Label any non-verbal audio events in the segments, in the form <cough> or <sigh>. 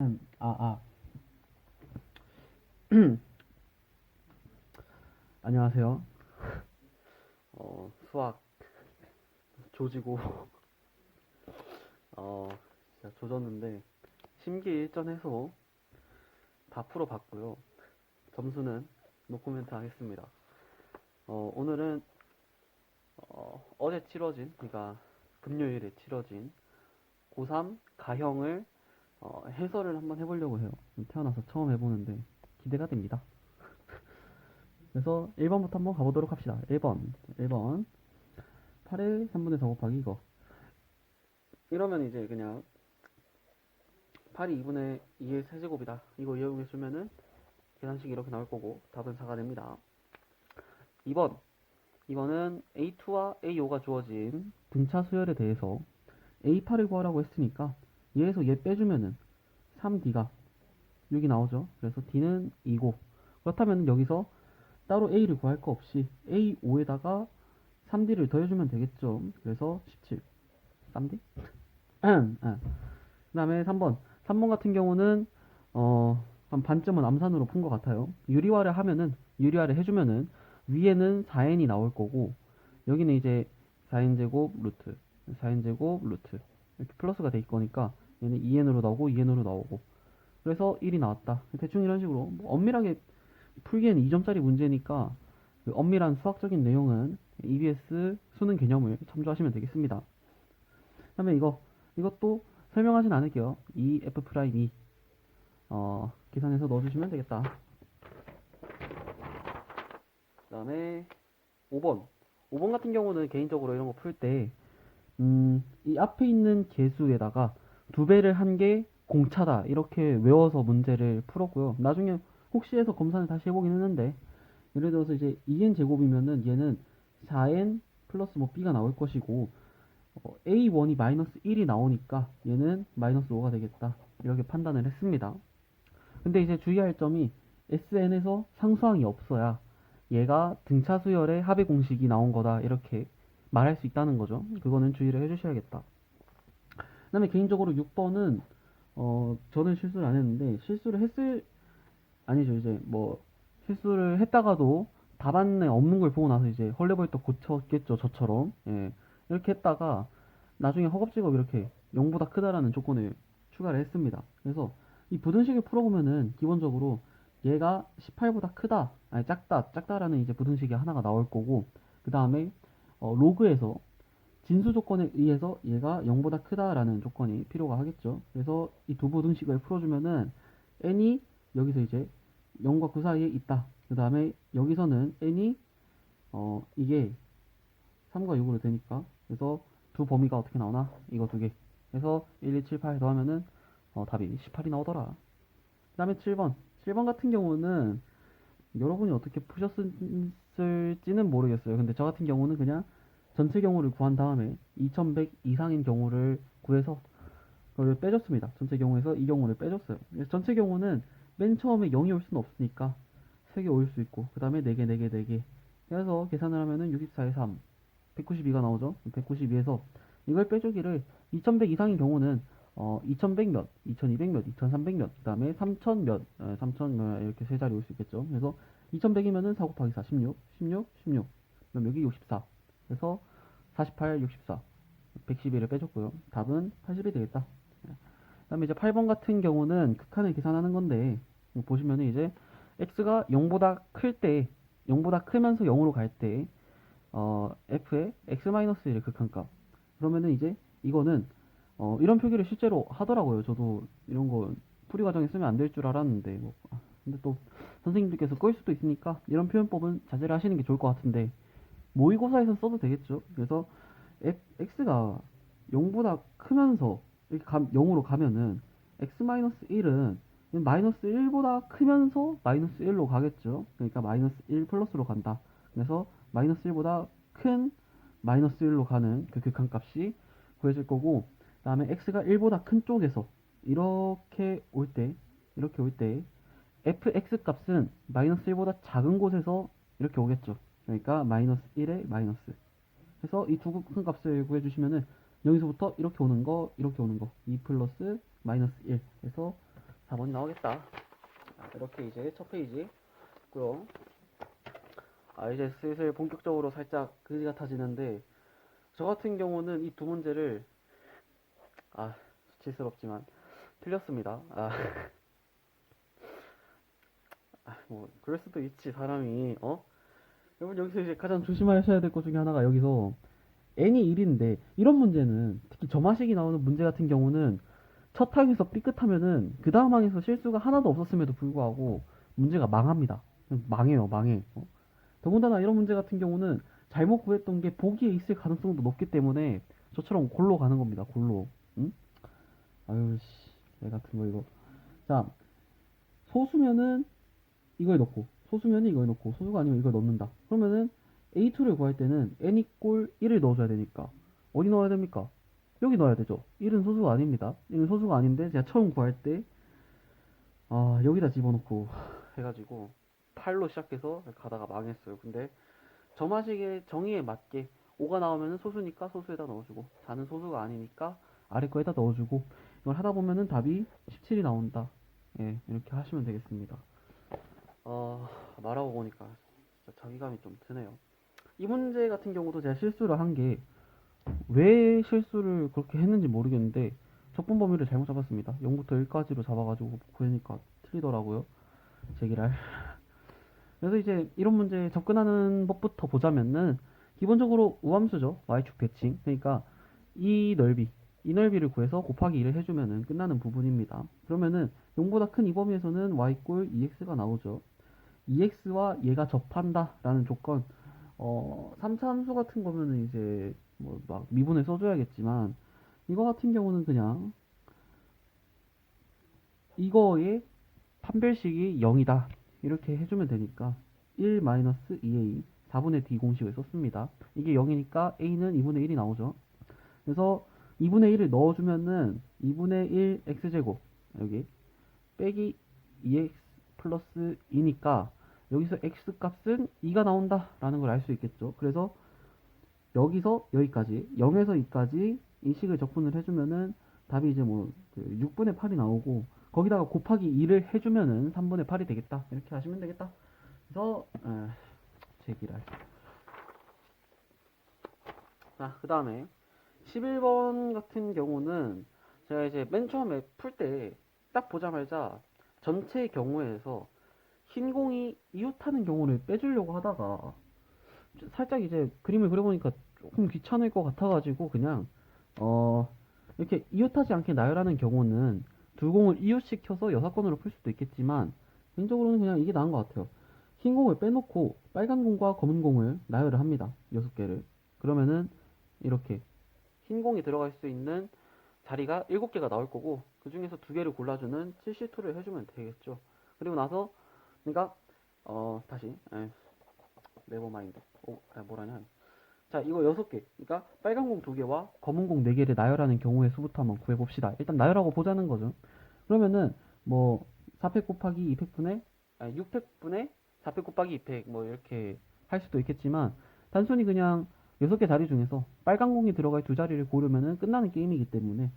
음, 아, 아. <clears throat> 안녕하세요. 어, 수학 조지고 어, 진짜 조졌는데 심기일전해서 다 풀어봤고요. 점수는 노코멘트 하겠습니다. 어, 오늘은 어, 어제 치러진, 그러니까 금요일에 치러진 고3 가형을 어, 해설을 한번 해보려고 해요. 태어나서 처음 해보는데 기대가 됩니다. <laughs> 그래서 1번부터 한번 가보도록 합시다. 1번, 1번. 8의 3분의 4 곱하기 이거. 이러면 이제 그냥 8이 2분의 2의 세제곱이다. 이거 이용해주면은 계산식이 이렇게 나올 거고 답은 4가 됩니다. 2번. 2번은 A2와 A5가 주어진 등차 수열에 대해서 A8을 구하라고 했으니까 얘에서 얘 빼주면은 3D가 여기 나오죠. 그래서 D는 2고 그렇다면 여기서 따로 A를 구할 거 없이 A5에다가 3D를 더해주면 되겠죠. 그래서 17. 3D? 그 다음에 3번. 3번 같은 경우는 어, 한 반쯤은 암산으로 푼 것 같아요. 유리화를 하면은 유리화를 해주면은 위에는 4n이 나올 거고 여기는 이제 4n제곱 루트 4n제곱 루트 이렇게 플러스가 돼 있거니까 얘는 2n으로 나오고 2n으로 나오고. 그래서 1이 나왔다. 대충 이런 식으로 뭐 엄밀하게 풀기에는 2점짜리 문제니까 그 엄밀한 수학적인 내용은 EBS 수능 개념을 참조하시면 되겠습니다. 그 다음에 이거 이것도 설명하진 않을게요. 이 F 프라임이 어, 계산해서 넣어주시면 되겠다. 그 다음에 5번. 5번 같은 경우는 개인적으로 이런 거 풀 때 음, 이 앞에 있는 개수에다가 두 배를 한 게 공차다 이렇게 외워서 문제를 풀었고요. 나중에 혹시 해서 검사를 다시 해보긴 했는데 예를 들어서 이제 2n 제곱이면은 얘는 4n 플러스 뭐 b가 나올 것이고 어, a1이 마이너스 1이 나오니까 얘는 마이너스 5가 되겠다 이렇게 판단을 했습니다. 근데 이제 주의할 점이 sn에서 상수항이 없어야 얘가 등차 수열의 합의 공식이 나온 거다 이렇게 말할 수 있다는 거죠. 그거는 주의를 해주셔야겠다. 그 다음에 개인적으로 6번은 어 저는 실수를 안 했는데 실수를 했을 아니죠 이제 뭐 실수를 했다가도 답안에 없는 걸 보고 나서 이제 헐레벌떡 고쳤겠죠 저처럼 예 이렇게 했다가 나중에 허겁지겁 이렇게 0보다 크다라는 조건을 추가를 했습니다. 그래서 이 부등식을 풀어보면은 기본적으로 얘가 18보다 크다 아니 작다 작다라는 이제 부등식이 하나가 나올 거고 그 다음에 어, 로그에서 진수 조건에 의해서 얘가 0보다 크다라는 조건이 필요가 하겠죠. 그래서 이 두 부 등식을 풀어주면은 n이 여기서 이제 0과 9 사이에 있다. 그 다음에 여기서는 n이 어 이게 3과 6으로 되니까 그래서 두 범위가 어떻게 나오나 이거 두 개. 그래서 1, 2, 7, 8 더하면은 어, 답이 18이 나오더라. 그 다음에 7번. 7번 같은 경우는 여러분이 어떻게 푸셨을지는 모르겠어요. 근데 저 같은 경우는 그냥 전체 경우를 구한 다음에 2100 이상인 경우를 구해서 그걸 빼줬습니다. 전체 경우에서 이 경우를 빼줬어요. 전체 경우는 맨 처음에 0이 올 수는 없으니까 3개 올 수 있고 그 다음에 4개, 4개, 4개 그래서 계산을 하면은 64에 3 192가 나오죠. 192에서 이걸 빼주기를 2100 이상인 경우는 어, 2100 몇, 2200 몇, 2300 몇, 그 다음에 3000 몇, 에, 3000 몇, 이렇게 세 자리 올 수 있겠죠. 그래서 2100이면은 4 곱하기 4, 16, 16, 16. 그럼 여기 64. 그래서 48, 64. 112를 빼줬고요. 답은 80이 되겠다. 그 다음에 이제 8번 같은 경우는 극한을 계산하는 건데, 뭐 보시면은 이제 x가 0보다 클 때, 0보다 크면서 0으로 갈 때, 어, f의 x-1의 극한값. 그러면은 이제 이거는 어, 이런 표기를 실제로 하더라고요. 저도 이런 거 풀이 과정에 쓰면 안 될 줄 알았는데, 뭐, 아, 근데 또 선생님들께서 끌 수도 있으니까 이런 표현법은 자제를 하시는 게 좋을 것 같은데, 모의고사에서 써도 되겠죠. 그래서 x가 0보다 크면서 이렇게 가, 0으로 가면은 x-1은 마이너스 1보다 크면서 마이너스 1로 가겠죠. 그러니까 마이너스 1 플러스로 간다. 그래서 마이너스 1보다 큰 마이너스 1로 가는 그 극한값이 구해질 거고 그 다음에 x가 1보다 큰 쪽에서 이렇게 올 때 이렇게 올 때 fx 값은 마이너스 1보다 작은 곳에서 이렇게 오겠죠 그러니까 마이너스 1에 마이너스 그래서 이 두 큰 값을 구해주시면은 여기서부터 이렇게 오는 거 이렇게 오는 거2 플러스 마이너스 1 해서 4번이 나오겠다. 자, 이렇게 이제 첫 페이지 있고요. 아, 이제 슬슬 본격적으로 살짝 그지 같아지는데, 저 같은 경우는 이 두 문제를, 아, 수치스럽지만, 틀렸습니다. 아, <laughs> 아, 뭐, 그럴 수도 있지, 사람이, 어? 여러분, 여기서 이제 가장 조심하셔야 될 것 중에 하나가 여기서, n이 1인데, 이런 문제는, 특히 저마식이 나오는 문제 같은 경우는, 첫 항에서 삐끗하면은, 그 다음 항에서 실수가 하나도 없었음에도 불구하고, 문제가 망합니다. 망해요, 망해. 어? 더군다나 이런 문제 같은 경우는, 잘못 구했던 게 보기에 있을 가능성도 높기 때문에, 저처럼 골로 가는 겁니다, 골로. 응? 아유, 씨, 애 같은 거, 이거. 자, 소수면은, 이걸 넣고, 소수면은 이걸 넣고, 소수가 아니면 이걸 넣는다. 그러면은, A2를 구할 때는 n 이꼴 1을 넣어줘야 되니까 어디 넣어야 됩니까? 여기 넣어야 되죠. 1은 소수가 아닙니다. 1은 소수가 아닌데 제가 처음 구할 때 아, 여기다 집어넣고 <laughs> 해가지고 8로 시작해서 가다가 망했어요. 근데 저마식의 정의에 맞게 5가 나오면은 소수니까 소수에다 넣어주고 4는 소수가 아니니까 아래 거에다 넣어주고 이걸 하다 보면은 답이 17이 나온다. 예, 이렇게 하시면 되겠습니다. 어, 말하고 보니까 자기감이 좀 드네요. 이 문제 같은 경우도 제가 실수를 한 게 왜 실수를 그렇게 했는지 모르겠는데 적분 범위를 잘못 잡았습니다. 0부터 1까지로 잡아가지고 그러니까 틀리더라고요. 제기랄. 그래서 이제 이런 문제 접근하는 법부터 보자면은 기본적으로 우함수죠. y축 대칭. 그러니까 이 넓이, 이 넓이를 구해서 곱하기 2를 해주면은 끝나는 부분입니다. 그러면은 0보다 큰 이 범위에서는 y 꼴 2x가 나오죠. 2x와 얘가 접한다라는 조건 어, 3차 함수 같은 거면은 이제 뭐 막 미분을 써줘야겠지만 이거 같은 경우는 그냥 이거의 판별식이 0이다 이렇게 해주면 되니까 1 2a 4분의 d 공식을 썼습니다. 이게 0이니까 a는 2분의 1이 나오죠. 그래서 2분의 1을 넣어주면은 2분의 1 x제곱 여기 빼기 2x 플러스 2니까 여기서 x 값은 2가 나온다 라는 걸 알 수 있겠죠. 그래서 여기서 여기까지 0에서 2까지 이 식을 적분을 해주면은 답이 이제 뭐 6분의 8이 나오고 거기다가 곱하기 2를 해주면은 3분의 8이 되겠다. 이렇게 하시면 되겠다. 그래서 에, 제기랄. 자, 그 다음에 11번 같은 경우는 제가 이제 맨 처음에 풀 때 딱 보자마자 전체 경우에서 흰 공이 이웃하는 경우를 빼주려고 하다가 살짝 이제 그림을 그려보니까 조금 귀찮을 것 같아가지고 그냥 어 이렇게 이웃하지 않게 나열하는 경우는 두 공을 이웃시켜서 여사건으로 풀 수도 있겠지만 개인적으로는 그냥 이게 나은 것 같아요. 흰 공을 빼놓고 빨간 공과 검은 공을 나열을 합니다. 여섯 개를 그러면은 이렇게 흰 공이 들어갈 수 있는 자리가 일곱 개가 나올 거고 그 중에서 두 개를 골라주는 7C2를 해주면 되겠죠. 그리고 나서 그러니까 어 다시 네버 마인드. 오 아, 뭐라냐 자 이거 여섯 개. 그러니까 빨간 공두 개와 검은 공네 개를 나열하는 경우의 수부터 한번 구해 봅시다. 일단 나열하고 보자는 거죠. 그러면은 뭐 4팩 곱하기 2팩분의 아니 6팩분의 4팩 곱하기 2팩 뭐 이렇게 할 수도 있겠지만 단순히 그냥 여섯 개 자리 중에서 빨간 공이 들어갈 두 자리를 고르면은 끝나는 게임이기 때문에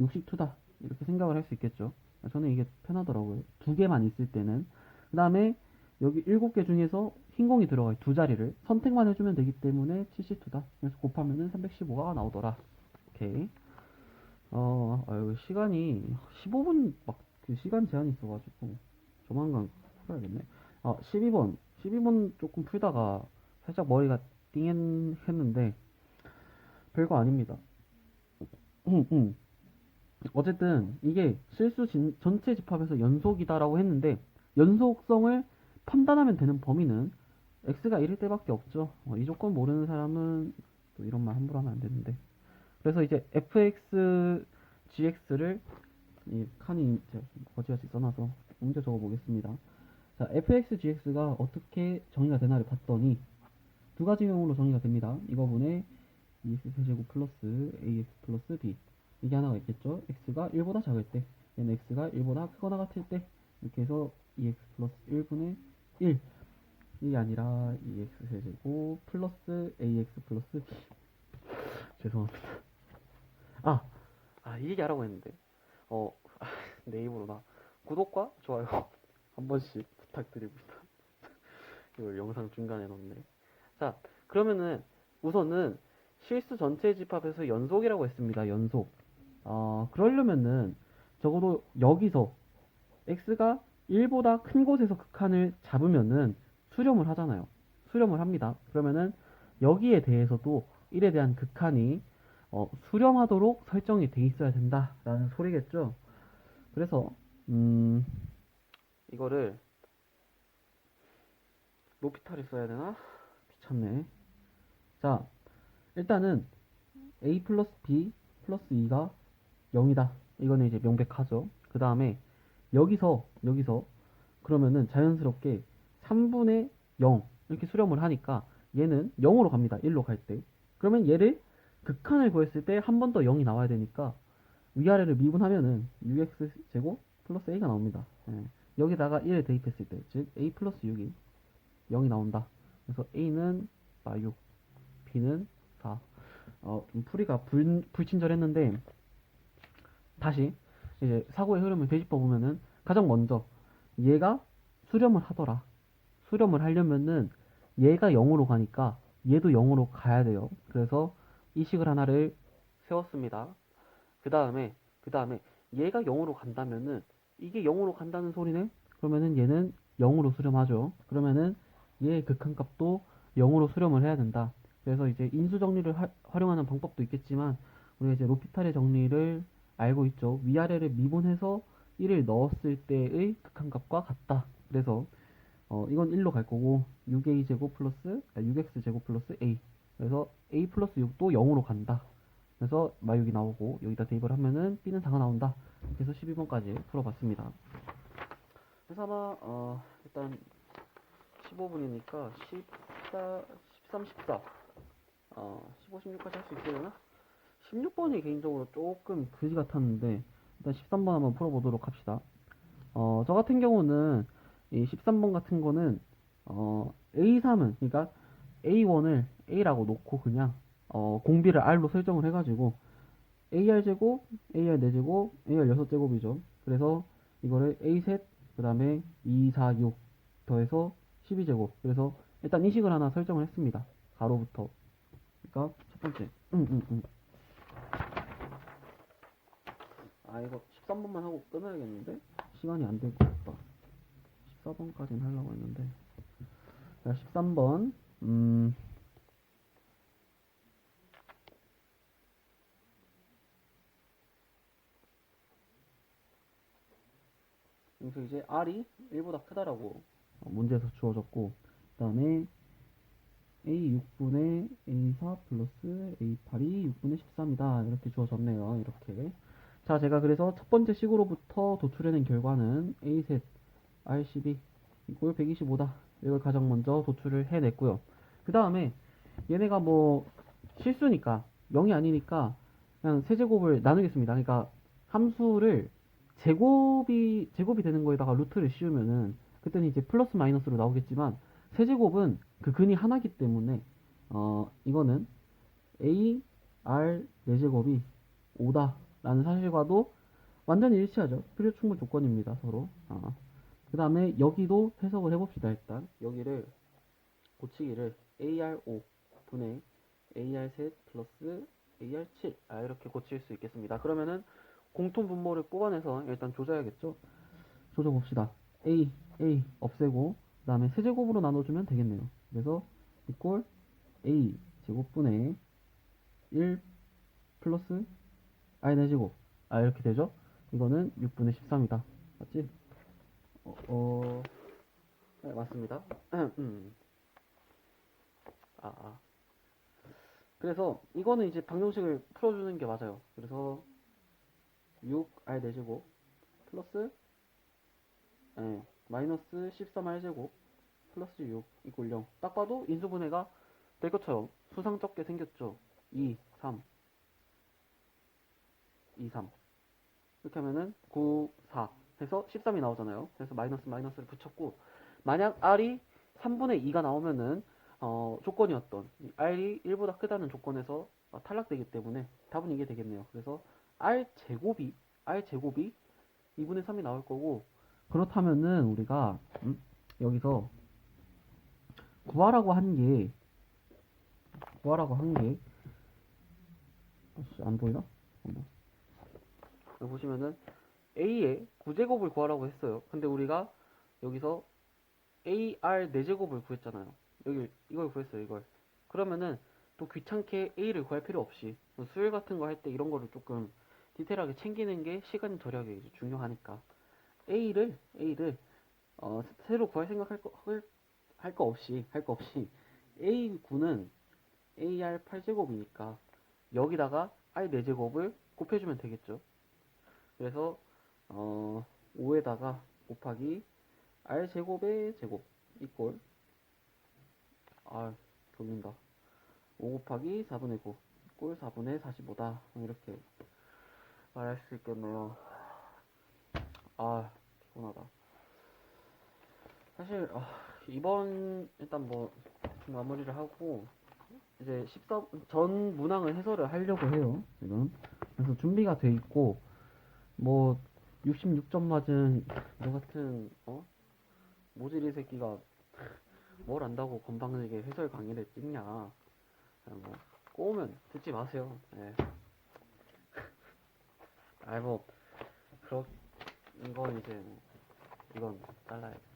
62다 이렇게 생각을 할 수 있겠죠. 저는 이게 편하더라고요. 두 개만 있을 때는 그 다음에 여기 7개 중에서 흰 공이 들어갈 두 자리를 선택만 해주면 되기 때문에 72다. 그래서 곱하면은 315가 나오더라. 오케이. 어, 아유, 시간이 15분 막 그 시간 제한이 있어가지고 조만간 풀어야겠네. 아, 12번. 12번 조금 풀다가 살짝 머리가 띵했는데 별거 아닙니다. 음, 음. 어쨌든 이게 실수 진- 전체 집합에서 연속이다라고 했는데 연속성을 판단하면 되는 범위는 x가 1일 때밖에 없죠. 어, 이 조건 모르는 사람은 또 이런 말 함부로 하면 안 되는데. 그래서 이제 fx, gx를 이 칸이 제가 거지같이 써놔서 문제 적어 보겠습니다. 자, fx, gx가 어떻게 정의가 되나를 봤더니 두 가지 형으로 정의가 됩니다. 이거분의 2x 세제곱 플러스 ax 플러스 b 이게 하나가 있겠죠. x가 1보다 작을 때 얘는 x가 1보다 크거나 같을 때 이렇게 해서 2x 플러스 1분의 1 이게 아니라 2x 세제곱 플러스 ax 플러스 죄송합니다 아, 아, 이 얘기 하라고 했는데 어, <laughs> 내 입으로 나 구독과 좋아요 <laughs> 한 번씩 부탁드립니다. <laughs> 이걸 영상 중간에 넣네. 자, 그러면은 우선은 실수 전체 집합에서 연속이라고 했습니다. 연속. 어, 그러려면은 적어도 여기서 x가 1보다 큰 곳에서 극한을 잡으면은 수렴을 하잖아요. 수렴을 합니다. 그러면은 여기에 대해서도 1에 대한 극한이 어, 수렴하도록 설정이 돼 있어야 된다라는 소리겠죠. 그래서 음, 이거를 로피탈을 써야 되나? 귀찮네. 자, 일단은 a 플러스 b 플러스 2가 0이다. 이거는 이제 명백하죠. 그 다음에 여기서 여기서 그러면은 자연스럽게 3분의 0 이렇게 수렴을 하니까 얘는 0으로 갑니다. 1로 갈 때. 그러면 얘를 극한을 구했을 때 한 번 더 0이 나와야 되니까 위아래를 미분하면은 6x 제곱 플러스 a가 나옵니다. 예. 여기다가 1을 대입했을 때, 즉 a 플러스 6이 0이 나온다. 그래서 a는 6, b는 4. 어, 좀 풀이가 불, 불친절했는데 다시 이제 사고의 흐름을 되짚어 보면은 가장 먼저 얘가 수렴을 하더라. 수렴을 하려면은 얘가 0으로 가니까 얘도 0으로 가야 돼요. 그래서 이 식을 하나를 세웠습니다. 그 다음에 그 다음에 얘가 0으로 간다면은 이게 0으로 간다는 소리네? 그러면은 얘는 0으로 수렴하죠. 그러면은 얘의 극한값도 0으로 수렴을 해야 된다. 그래서 이제 인수 정리를 하- 활용하는 방법도 있겠지만 우리가 이제 로피탈의 정리를 알고 있죠. 위아래를 미분해서 1을 넣었을 때의 극한값과 같다. 그래서 어, 이건 1로 갈 거고 6a 제곱 플러스 아, 6x 제곱 플러스 a. 그래서 a 플러스 6도 0으로 간다. 그래서 마육이 나오고 여기다 대입을 하면은 b는 4가 나온다. 그래서 12번까지 풀어봤습니다. 그래서 아마 어, 일단 15분이니까 14, 13, 14, 어, 15, 16까지 할 수 있으려나? 16번이 개인적으로 조금 그지 같았는데 일단 13번 한번 풀어보도록 합시다. 어, 저 같은 경우는 이 13번 같은 거는 어, A3은 그러니까 A1을 A라고 놓고 그냥 어, 공비를 R로 설정을 해가지고 AR 제곱, AR 4제곱, AR 6제곱이죠. 그래서 이거를 A 셋, 그 다음에 2, 4, 6 더해서 12제곱. 그래서 일단 이 식을 하나 설정을 했습니다. 가로부터. 그러니까 첫 번째. 음, 음, 음. 아 이거 13번만 하고 끊어야겠는데? 시간이 안 될 것 같다. 14번까지는 하려고 했는데. 자, 13번. 음. 여기서 이제 R이 1보다 크다라고 어, 문제에서 주어졌고, 그 다음에 A6분의 A4 플러스 A8이 6분의 13이다. 이렇게 주어졌네요. 이렇게. 자, 제가 그래서 첫 번째 식으로부터 도출해낸 결과는 A3 R12 이꼴 125다. 이걸 가장 먼저 도출을 해냈고요. 그 다음에 얘네가 뭐 실수니까 0이 아니니까 그냥 세제곱을 나누겠습니다. 그러니까 함수를 제곱이 제곱이 되는 거에다가 루트를 씌우면은 그때는 이제 플러스 마이너스로 나오겠지만 세제곱은 그 근이 하나기 때문에 어 이거는 a r 4제곱이 5다 라는 사실과도 완전히 일치하죠. 필요 충분 조건입니다. 서로. 아. 그 다음에 여기도 해석을 해봅시다. 일단 여기를 고치기를 AR5 분의 AR3 플러스 AR7 아, 이렇게 고칠 수 있겠습니다. 그러면은 공통 분모를 뽑아내서 일단 조져야겠죠. 조져봅시다. A, A 없애고 그 다음에 세제곱으로 나눠주면 되겠네요. 그래서 이꼴 A 제곱분의 1 플러스 I 4제곱 아 이렇게 되죠. 이거는 6분의 13이다. 맞지? 어, 어... 네, 맞습니다. <clears throat> 음. 아, 아. 그래서 이거는 이제 방정식을 풀어주는 게 맞아요. 그래서 6R 4제곱 플러스 예, 마이너스 13R 제곱 플러스 6 이꼴 0. 딱 봐도 인수분해가 될 것처럼 수상 적게 생겼죠. 2, 3 2, 3 이렇게 하면은 9, 4 해서 13이 나오잖아요. 그래서 마이너스 마이너스를 붙였고 만약 R이 3분의 2가 나오면은 어, 조건이었던 이 R이 1보다 크다는 조건에서 어, 탈락되기 때문에 답은 이게 되겠네요. 그래서 R 제곱이 R 제곱이 2분의 3이 나올 거고 그렇다면은 우리가 음, 여기서 구하라고 한 게 구하라고 한 게 안 보이나? 보시면은 a의 9제곱을 구하라고 했어요. 근데 우리가 여기서 ar 4제곱을 구했잖아요. 여기 이걸 구했어요. 이걸. 그러면은 또 귀찮게 a를 구할 필요 없이 뭐 수열 같은 거 할 때 이런 거를 조금 디테일하게 챙기는 게 시간 절약에 중요하니까 a를 a를 어, 새로 구할 생각할 거 할 거 없이 할 거 없이 a 9는 ar 8제곱이니까 여기다가 r 4제곱을 곱해주면 되겠죠. 그래서 어, 5에다가 곱하기 r 제곱의 제곱 이꼴 아 돌린다. 5 곱하기 4분의 9 이꼴 4분의 45다. 이렇게 말할 수 있겠네요. 아 피곤하다. 사실 아, 이번 일단 뭐 마무리를 하고 이제 14전 문항을 해설을 하려고 해요 지금. 그래서 준비가 돼 있고 뭐 66점 맞은 너 같은 어? 모질이 새끼가 뭘 안다고 건방지게 해설 강의를 찍냐. 뭐 꼬우면 듣지 마세요. 예. <laughs> 아이 뭐 그런 이건 이제 뭐, 이건 잘라야 돼